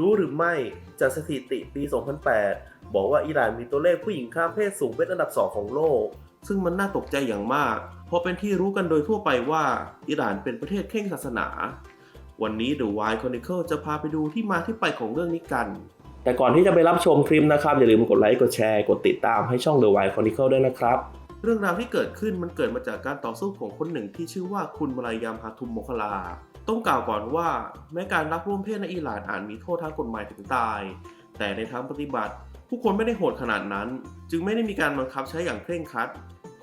รู้หรือไม่จากสถิติปี 2008 บอกว่าอิหร่านมีตัวเลขผู้หญิงข้ามเพศสูงเป็นอันดับ 2 ของโลก ซึ่งมันน่าตกใจอย่างมาก เพราะเป็นที่รู้กันโดยทั่วไปว่าอิหร่านเป็นประเทศเข่งศาสนา วันนี้ The Why Chronicle จะพาไปดูที่มาที่ไปของเรื่องนี้กัน แต่ก่อนที่จะไปรับชมคลิปนะครับ อย่าลืมกดไลค์กดแชร์กดติดตามให้ช่อง The Why Chronicle ด้วยนะครับเรื่องราวที่เกิดขึ้นมันเกิดมาจากการต่อสู้ของคนหนึ่งที่ชื่อว่าคุณมารายามฮาทุมโมคลา ต้องกล่าวก่อนว่าแม้การรับร่วมเพศในอิหร่านอาจมีโทษทางกฎหมายถึงตาย แต่ในทางปฏิบัติ ผู้คนไม่ได้โหดขนาดนั้น จึงไม่ได้มีการบังคับใช้อย่างเคร่งครัด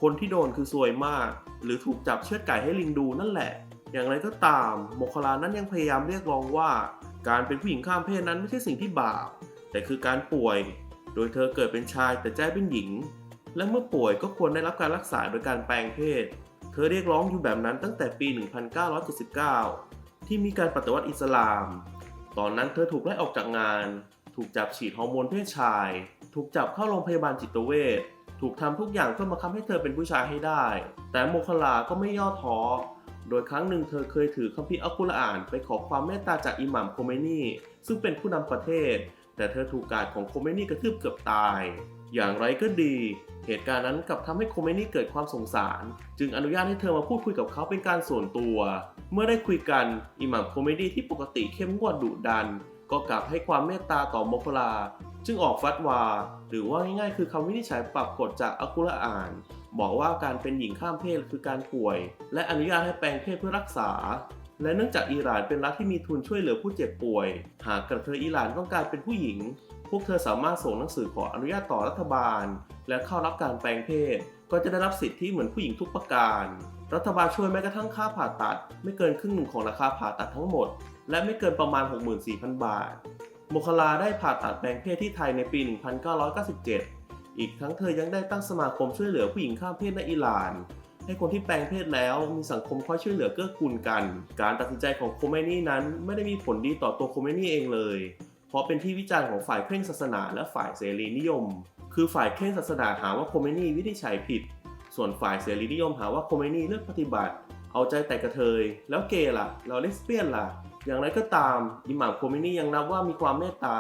คนที่โดนคือซวยมาก หรือถูกจับเชือดไก่ให้ลิงดูนั่นแหละ อย่างไรก็ตามโมคลานั้นยังพยายามเรียกร้องว่า การเป็นผู้หญิงข้ามเพศนั้นไม่ใช่สิ่งที่บาปแต่คือการป่วย โดยเธอเกิดเป็นชายแต่ใจเป็นหญิง และเมื่อป่วยก็ควรได้รับการรักษาโดยการแปลงเพศ ธอเรียกร้องอยู่แบบนั้นตั้งแต่ปี 1979 ที่มีการปฏิวัติอิสลาม ตอนนั้นเธอถูกไล่ออกจากงาน ถูกจับฉีดฮอร์โมนเพศชาย ถูกจับเข้าโรงพยาบาลจิตเวช ถูกทำทุกอย่างเพื่อมาคับให้เธอเป็นผู้ชายให้ได้ แต่โมคลาก็ไม่ย่อท้อ โดยครั้งหนึ่งเธอเคยถือคัมภีร์อัลกุรอานไปขอความเมตตาจากอิหม่ามโคเมนีซึ่งเป็นผู้นำประเทศ แต่เธอถูกกาดของโคเมนี่กระทืบเกือบตาย อย่างไรก็ดี เหตุการณ์นั้นกลับทำให้โคเมนี่เกิดความสงสาร จึงอนุญาตให้เธอมาพูดคุยกับเขาเป็นการส่วนตัว เมื่อได้คุยกันอิหม่ามโคเมนีที่ปกติเข้มงวดดุดัน ก็กลับให้ความเมตตาต่อโมคลา จึงออกฟัตวา หรือว่าง่ายๆ คือคำวินิจฉัยปรับกฎจากอักุรอาน บอกว่าการเป็นหญิงข้ามเพศคือการป่วย และอนุญาตให้แปลงเพศเพื่อรักษา และเนื่องจากอิหร่านเป็นรัฐที่มีทุนช่วยเหลือผู้เจ็บป่วย หากกระเทยอิหร่านต้องการเป็นผู้หญิง พวกเธอสามารถส่งหนังสือขออนุญาตต่อรัฐบาล และเข้ารับการแปลงเพศ ก็จะได้รับสิทธิเหมือนผู้หญิงทุกประการ รัฐบาลช่วยแม้กระทั่งค่าผ่าตัด ไม่เกินครึ่งหนึ่งของราคาผ่าตัดทั้งหมด และไม่เกินประมาณ 64,000 บาท โมคลาได้ผ่าตัดแปลงเพศที่ไทยในปี 1997 อีกทั้งเธอยังได้ตั้งสมาคมช่วยเหลือผู้หญิงข้ามเพศในอิหร่าน ให้คนที่แปลงเพศแล้วมีสังคมคอยช่วยเหลือเกื้อกูลกัน การตัดสินใจของโคเมนี่นั้น ไม่ได้มีผลดีต่อตัวโคเมนี่เองเลย เพราะเป็นที่วิจารณ์ของฝ่ายเคร่งศาสนาและฝ่ายเสรีนิยม คือฝ่ายเคร่งศาสนาหาว่าโคเมนี่วินิจฉัยผิด ส่วนฝ่ายเสรีนิยมหาว่าโคเมนี่เลือกปฏิบัติ เอาใจแต่กระเทย แล้วเกย์ล่ะแล้วเลสเบี้ยนล่ะ อย่างไรก็ตามอิหม่ามโคเมนี่ยังนับว่ามีความเมตตา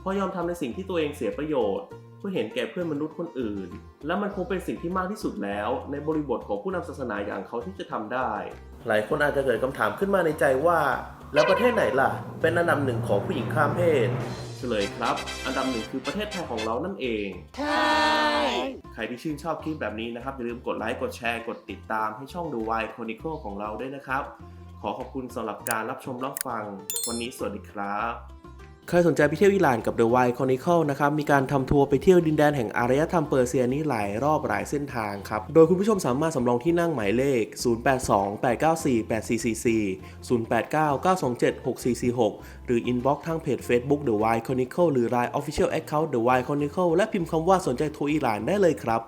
เพราะยอมทำในสิ่งที่ตัวเองเสียประโยชน์ เพื่อเห็นแก่เพื่อนมนุษย์คนอื่น และมันคงเป็นสิ่งที่มากที่สุดแล้ว ในบริบทของผู้นำศาสนาอย่างเขาที่จะทำได้ หลายคนอาจจะเกิดคำถามขึ้นมาในใจว่า แล้วประเทศไหนล่ะ เป็นอันดับหนึ่งของผู้หญิงข้ามเพศเฉลยครับ อันดับหนึ่งคือประเทศไทยของเรานั่นเอง ใช่ ใครที่ชื่นชอบคลิปแบบนี้นะครับ อย่าลืมกดไลค์กดแชร์กดติดตามให้ช่อง The Why Chronicle ของเราด้วยนะครับ ขอขอบคุณสำหรับการรับชมรับฟัง วันนี้สวัสดีครับ ใครสนใจไปเที่ยวอิหร่านกับ The Why Chronicle นะครับ มีการทำทัวร์ไปเที่ยวดินแดนแห่งอารยธรรมเปอร์เซียนี้หลายรอบหลายเส้นทางครับ โดยคุณผู้ชมสามารถสำรองที่นั่งหมายเลข 0828948444 0899276446 หรือ inbox ทางเพจ Facebook The Why Chronicle หรือ Line Official Account The Why Chronicle และพิมพ์คำว่าสนใจทัวร์อิหร่านได้เลยครับ